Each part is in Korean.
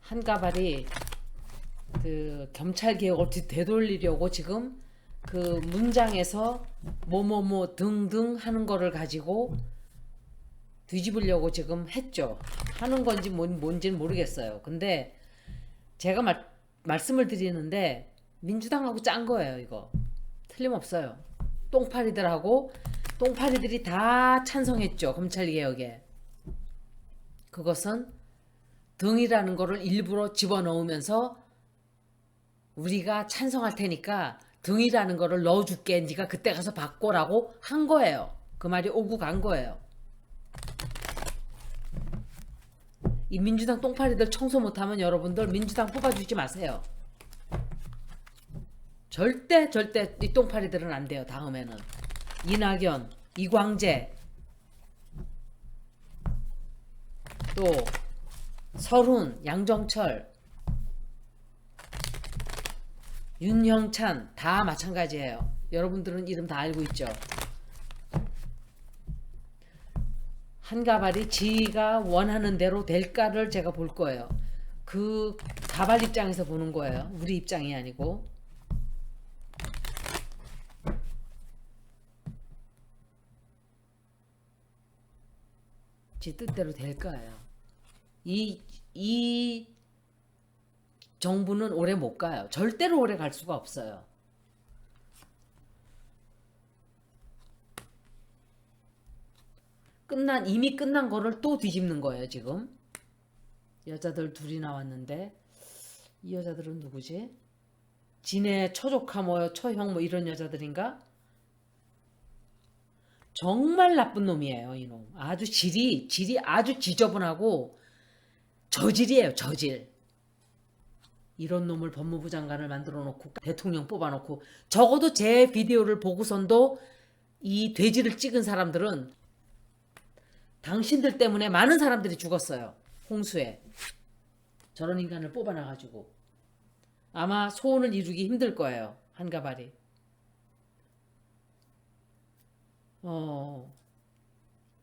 한 가발이 그 경찰 개혁을 뒤- 되돌리려고 지금 그 문장에서 뭐뭐뭐 등등 하는 거를 가지고 뒤집으려고 지금 했죠. 하는 건지 뭔, 뭔지는 모르겠어요. 근데 제가 말, 말씀을 드리는데 민주당하고 짠 거예요, 이거. 틀림없어요. 똥파리들하고 똥파리들이 다 찬성했죠, 검찰 개혁에. 그것은 등이라는 거를 일부러 집어넣으면서 우리가 찬성할 테니까 등이라는 거를 넣어줄게. 네가 그때 가서 바꿔라고 한 거예요. 그 말이 오고 간 거예요. 이 민주당 똥파리들 청소 못하면 여러분들 민주당 뽑아주지 마세요. 절대 절대 이 똥파리들은 안 돼요. 다음에는 이낙연, 이광재, 또 설훈, 양정철, 윤형찬 다 마찬가지예요. 여러분들은 이름 다 알고 있죠. 한 가발이 지가 원하는 대로 될까를 제가 볼 거예요. 그 가발 입장에서 보는 거예요. 우리 입장이 아니고. 지 뜻대로 될 거예요. 이, 이 정부는 오래 못 가요. 절대로 오래 갈 수가 없어요. 끝난 이미 끝난 거를 또 뒤집는 거예요 지금 여자들 둘이 나왔는데 이 여자들은 누구지? 진해 처조카 뭐 처형 뭐 이런 여자들인가? 정말 나쁜 놈이에요 이놈 아주 질이 질이 아주 지저분하고 저질이에요 저질 이런 놈을 법무부 장관을 만들어 놓고 대통령 뽑아 놓고 적어도 제 비디오를 보고선도 이 돼지를 찍은 사람들은 당신들 때문에 많은 사람들이 죽었어요. 홍수에. 저런 인간을 뽑아놔가지고. 아마 소원을 이루기 힘들 거예요. 한가발이. 어,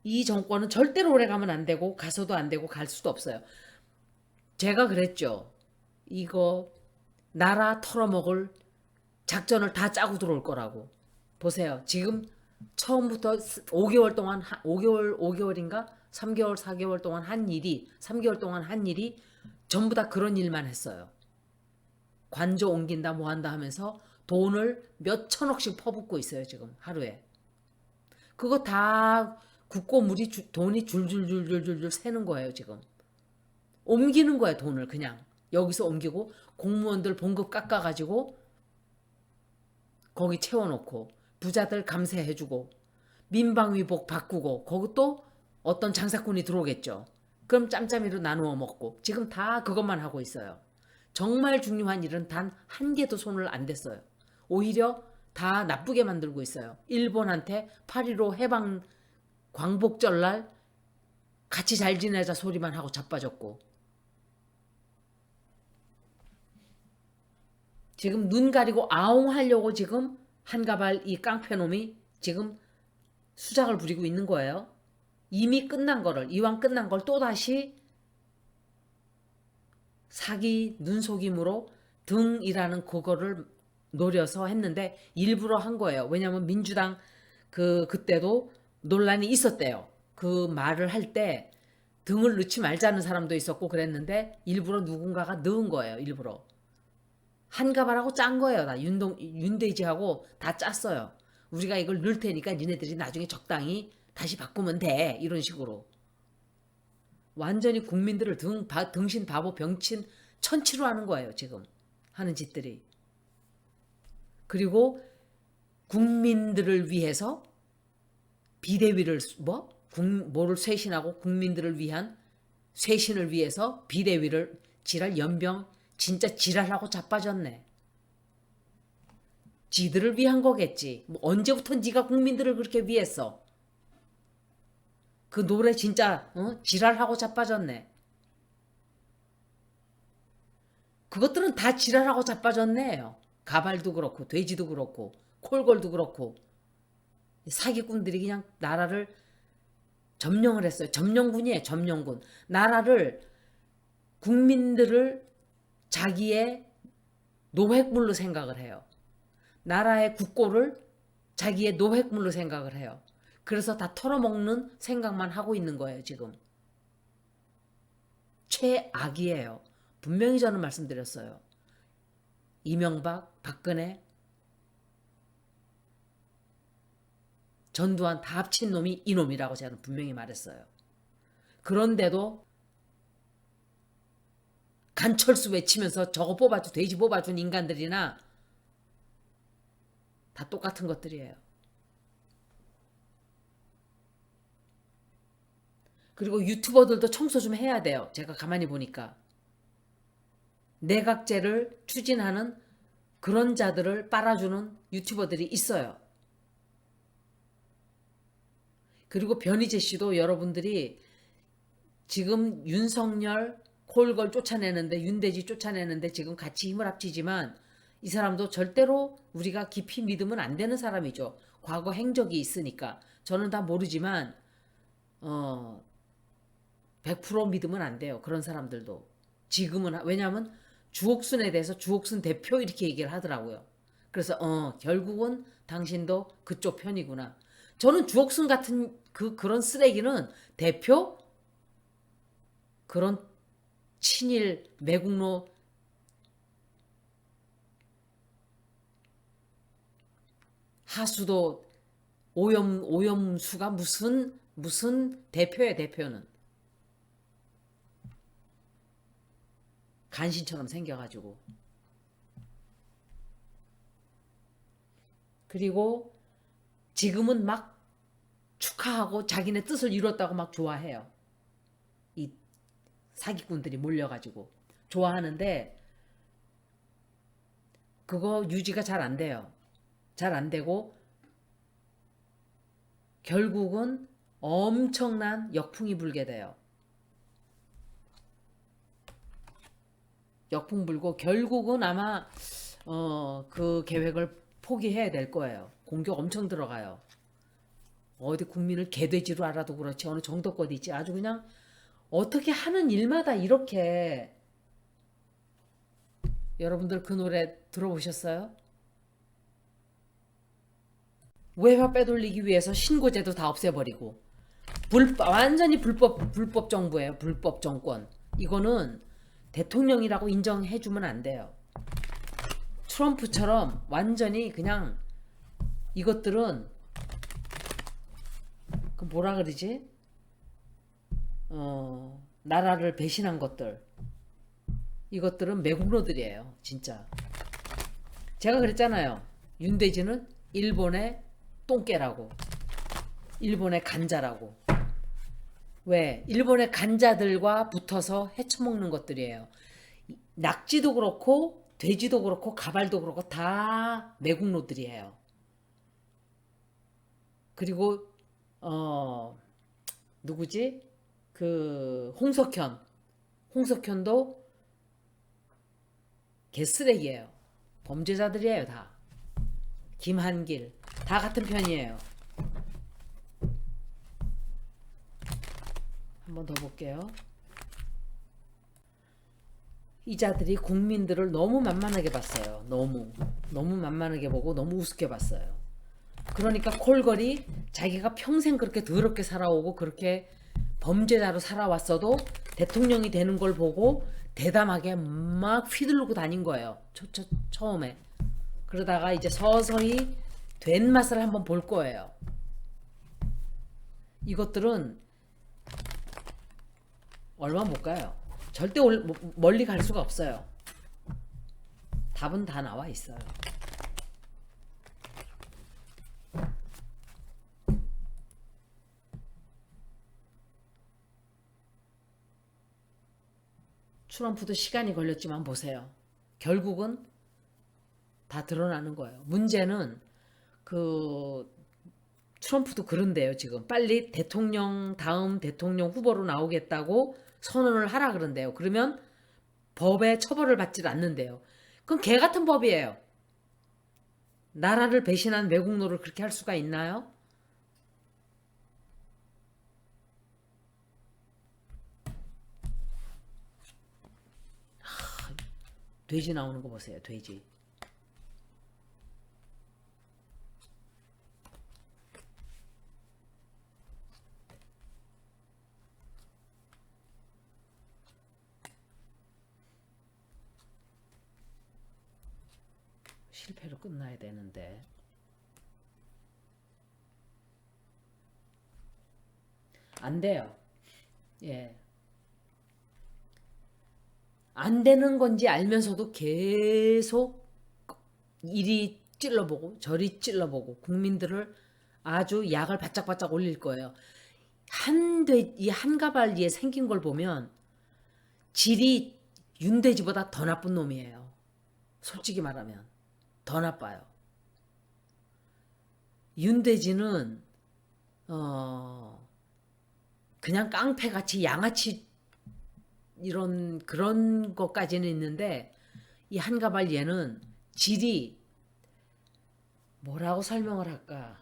이 정권은 절대로 오래 가면 안 되고, 가서도 안 되고, 갈 수도 없어요. 제가 그랬죠. 이거, 나라 털어먹을 작전을 다 짜고 들어올 거라고. 보세요. 지금 처음부터 5개월 동안 5개월 5개월인가 3개월 4개월 동안 한 일이 3개월 동안 한 일이 전부 다 그런 일만 했어요. 관저 옮긴다 뭐 한다 하면서 돈을 몇 천억씩 퍼붓고 있어요 지금 하루에. 그거 다 국고 물이 주- 돈이 줄줄줄줄줄줄 새는 거예요 지금. 옮기는 거예요 돈을 그냥 여기서 옮기고 공무원들 봉급 깎아가지고 거기 채워놓고 부자들 감세해주고 민방위복 바꾸고 거기 또 어떤 장사꾼이 들어오겠죠. 그럼 짬짬이로 나누어 먹고 지금 다 그것만 하고 있어요. 정말 중요한 일은 단 한 개도 손을 안 댔어요. 오히려 다 나쁘게 만들고 있어요. 일본한테 8.15 해방 광복절 날 같이 잘 지내자 소리만 하고 자빠졌고 지금 눈 가리고 아웅 하려고 지금 한가발 이 깡패놈이 지금 수작을 부리고 있는 거예요. 이미 끝난 거를 이왕 끝난 걸 또다시 사기 눈속임으로 등이라는 그거를 노려서 했는데 일부러 한 거예요. 왜냐하면 민주당 그 그때도 논란이 있었대요. 그 말을 할 때 등을 넣지 말자는 사람도 있었고 그랬는데 일부러 누군가가 넣은 거예요. 일부러. 한가발하고 짠 거예요. 다 윤동 윤대지하고 다 짰어요. 우리가 이걸 넣을 테니까 니네들이 나중에 적당히 다시 바꾸면 돼. 이런 식으로. 완전히 국민들을 등, 바, 등신 바보 병친 천치로 하는 거예요. 지금 하는 짓들이. 그리고 국민들을 위해서 비대위를 뭐 국, 뭐를 쇄신하고 국민들을 위한 쇄신을 위해서 비대위를 지랄 연병 진짜 지랄하고 자빠졌네. 지들을 위한 거겠지. 뭐 언제부터 네가 국민들을 그렇게 위했어? 그 노래 진짜 어? 지랄하고 자빠졌네. 그것들은 다 지랄하고 자빠졌네요. 가발도 그렇고 돼지도 그렇고 콜골도 그렇고 사기꾼들이 그냥 나라를 점령을 했어요. 점령군이에요. 점령군. 나라를 국민들을 자기의 노획물로 생각을 해요. 나라의 국고를 자기의 노획물로 생각을 해요. 그래서 다 털어먹는 생각만 하고 있는 거예요, 지금. 최악이에요. 분명히 저는 말씀드렸어요. 이명박, 박근혜, 전두환 다 합친 놈이 이놈이라고 저는 분명히 말했어요. 그런데도 간철수 외치면서 저거 뽑아준 돼지 뽑아준 인간들이나 다 똑같은 것들이에요. 그리고 유튜버들도 청소 좀 해야 돼요. 제가 가만히 보니까 내각제를 추진하는 그런 자들을 빨아주는 유튜버들이 있어요. 그리고 변희재 씨도 여러분들이 지금 윤석열 콜걸 쫓아내는데 윤대지 쫓아내는데 지금 같이 힘을 합치지만 이 사람도 절대로 우리가 깊이 믿으면 안 되는 사람이죠. 과거 행적이 있으니까 저는 다 모르지만 어 100% 믿으면 안 돼요. 그런 사람들도 지금은 하- 왜냐하면 주옥순에 대해서 주옥순 대표 이렇게 얘기를 하더라고요. 그래서 어 결국은 당신도 그쪽 편이구나. 저는 주옥순 같은 그 그런 쓰레기는 대표 그런 친일 매국노 하수도 오염 오염수가 무슨 무슨 대표의 대표는 간신처럼 생겨가지고 그리고 지금은 막 축하하고 자기네 뜻을 이뤘다고 막 좋아해요. 이 사기꾼들이 몰려가지고 좋아하는데 그거 유지가 잘 안 돼요. 잘 안 되고 결국은 엄청난 역풍이 불게 돼요. 역풍 불고 결국은 아마 어, 그 계획을 포기해야 될 거예요. 공격 엄청 들어가요. 어디 국민을 개돼지로 알아도 그렇지 어느 정도껏 있지 아주 그냥 어떻게 하는 일마다 이렇게 여러분들 그 노래 들어보셨어요? 외화 빼돌리기 위해서 신고제도 다 없애버리고 불 완전히 불법 불법 정부예요. 불법 정권. 이거는 대통령이라고 인정해주면 안 돼요. 트럼프처럼 완전히 그냥 이것들은 그 뭐라 그러지 어 나라를 배신한 것들. 이것들은 매국노들이에요 진짜. 제가 그랬잖아요. 윤대진은 일본의 똥개라고. 일본의 간자라고. 왜? 일본의 간자들과 붙어서 헤쳐먹는 것들이에요. 낙지도 그렇고 돼지도 그렇고 가발도 그렇고 다 매국노들이에요. 그리고 어 누구지 그 홍석현 홍석현도 개쓰레기예요 범죄자들이에요 다 김한길 다 같은 편이에요. 한 번 더 볼게요. 이 자들이 국민들을 너무 만만하게 봤어요. 너무 너무 만만하게 보고 너무 우습게 봤어요. 그러니까 콜걸이 자기가 평생 그렇게 더럽게 살아오고 그렇게 범죄자로 살아왔어도 대통령이 되는 걸 보고 대담하게 막 휘두르고 다닌 거예요. 초, 초, 처음에. 그러다가 이제 서서히 된 맛을 한번 볼 거예요. 이것들은 얼마 못 가요. 절대 멀리 갈 수가 없어요. 답은 다 나와 있어요. 트럼프도 시간이 걸렸지만 보세요. 결국은 다 드러나는 거예요. 문제는 그 트럼프도 그런데요, 지금. 빨리 대통령, 다음 대통령 후보로 나오겠다고 선언을 하라 그런대요. 그러면 법에 처벌을 받질 않는데요. 그럼 개 같은 법이에요. 나라를 배신한 외국노를 그렇게 할 수가 있나요? 돼지 나오는 거 보세요. 돼지. 실패로 끝나야 되는데. 안 돼요. 예. 안 되는 건지 알면서도 계속 이리 찔러보고 저리 찔러보고 국민들을 아주 약을 바짝바짝 올릴 거예요. 한돼 이 한가발리에 생긴 걸 보면 질이 윤돼지보다 더 나쁜 놈이에요. 솔직히 말하면 더 나빠요. 윤돼지는 어 그냥 깡패같이 양아치 이런 그런 것까지는 있는데 이 한가발 얘는 질이 뭐라고 설명을 할까?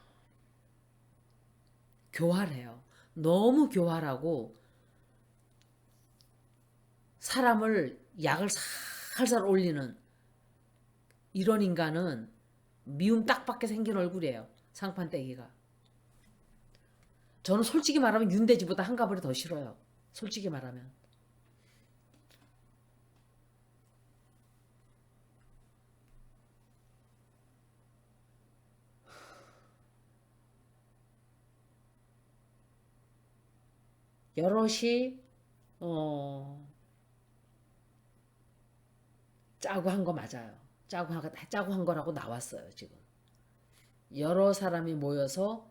교활해요. 너무 교활하고 사람을 약을 살살 올리는 이런 인간은 미움 딱 밖에 생긴 얼굴이에요. 상판떼기가. 저는 솔직히 말하면 윤대지보다 한가발이 더 싫어요. 솔직히 말하면. 여럿이 어 짜고 한 거 맞아요. 짜고 한, 짜고 한 거라고 나왔어요 지금. 여러 사람이 모여서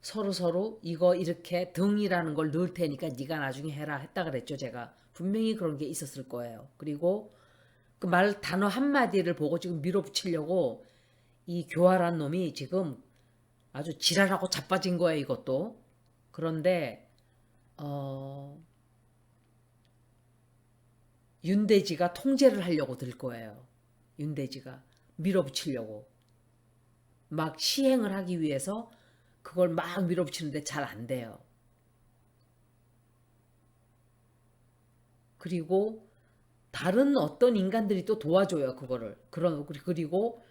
서로 서로 이거 이렇게 등이라는 걸 넣을 테니까 네가 나중에 해라 했다 그랬죠 제가 분명히 그런 게 있었을 거예요. 그리고 그 말 단어 한 마디를 보고 지금 밀어붙이려고 이 교활한 놈이 지금 아주 지랄하고 자빠진 거예요 이것도. 그런데 어, 윤대지가 통제를 하려고 들 거예요. 윤대지가 밀어붙이려고 막 시행을 하기 위해서 그걸 막 밀어붙이는데 잘 안 돼요. 그리고 다른 어떤 인간들이 또 도와줘요 그거를 그런 그리고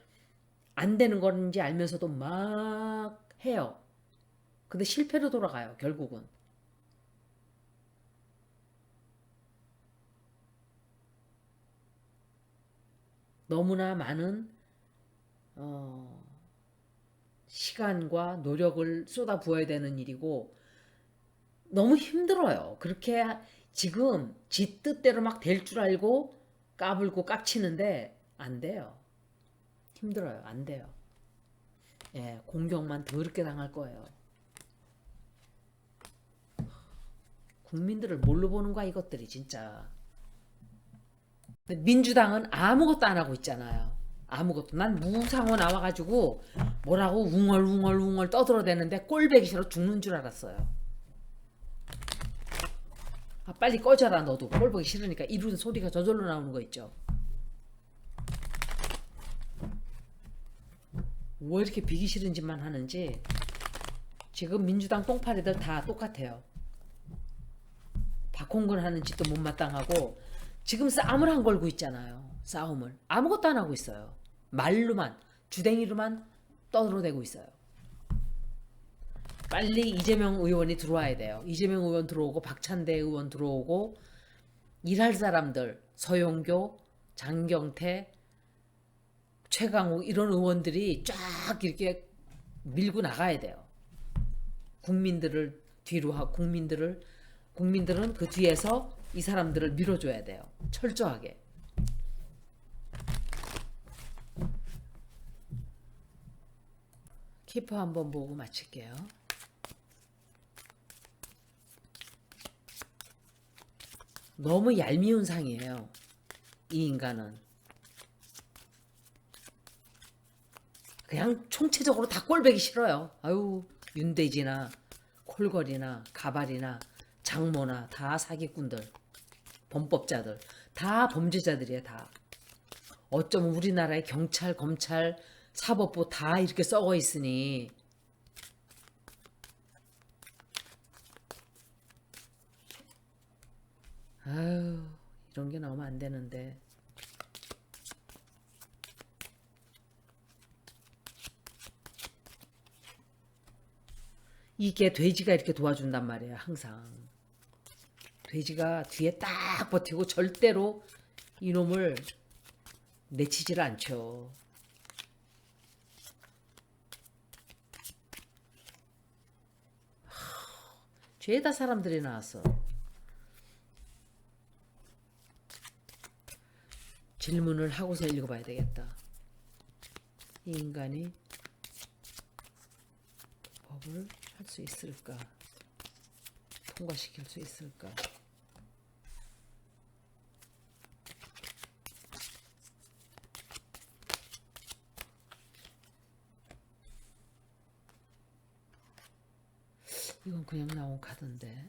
안 되는 건지 알면서도 막 해요. 근데 실패로 돌아가요 결국은. 너무나 많은 어, 시간과 노력을 쏟아 부어야 되는 일이고 너무 힘들어요. 그렇게 지금 지 뜻대로 막 될 줄 알고 까불고 깝치는데 안 돼요. 힘들어요. 안 돼요. 예, 공격만 더럽게 당할 거예요. 국민들을 뭘로 보는 거야 이것들이 진짜. 민주당은 아무것도 안 하고 있잖아요. 아무것도. 난 무상호 나와가지고 뭐라고 웅얼웅얼웅얼 떠들어대는데 꼴배기 싫어 죽는 줄 알았어요. 아, 빨리 꺼져라 너도 꼴보기 싫으니까 이루는 소리가 저절로 나오는 거 있죠. 왜 이렇게 비기 싫은 짓만 하는지 지금 민주당 똥파리들 다 똑같아요. 박홍근 하는 짓도 못마땅하고 지금 싸움을 안 걸고 있잖아요. 싸움을 아무것도 안 하고 있어요. 말로만 주댕이로만 떠들어대고 있어요. 빨리 이재명 의원이 들어와야 돼요. 이재명 의원 들어오고 박찬대 의원 들어오고 일할 사람들 서용교, 장경태, 최강욱 이런 의원들이 쫙 이렇게 밀고 나가야 돼요. 국민들을 뒤로 하고 국민들을 국민들은 그 뒤에서 이 사람들을 밀어줘야 돼요. 철저하게. 키퍼 한번 보고 마칠게요. 너무 얄미운 상이에요. 이 인간은. 그냥 총체적으로 다 꼴배기 싫어요. 아유, 윤대지나 콜걸이나 가발이나 장모나 다 사기꾼들, 범법자들. 다 범죄자들이야 다. 어쩌면 우리나라의 경찰, 검찰, 사법부 다 이렇게 썩어 있으니. 아유 이런 게 나오면 안 되는데. 이게 돼지가 이렇게 도와준단 말이야 항상. 돼지가 뒤에 딱 버티고 절대로 이놈을 내치지를 않죠. 하, 죄다 사람들이 나왔어. 질문을 하고서 읽어봐야 되겠다. 이 인간이 법을 할 수 있을까? 통과시킬 수 있을까? 이건 그냥 나온 카드인데.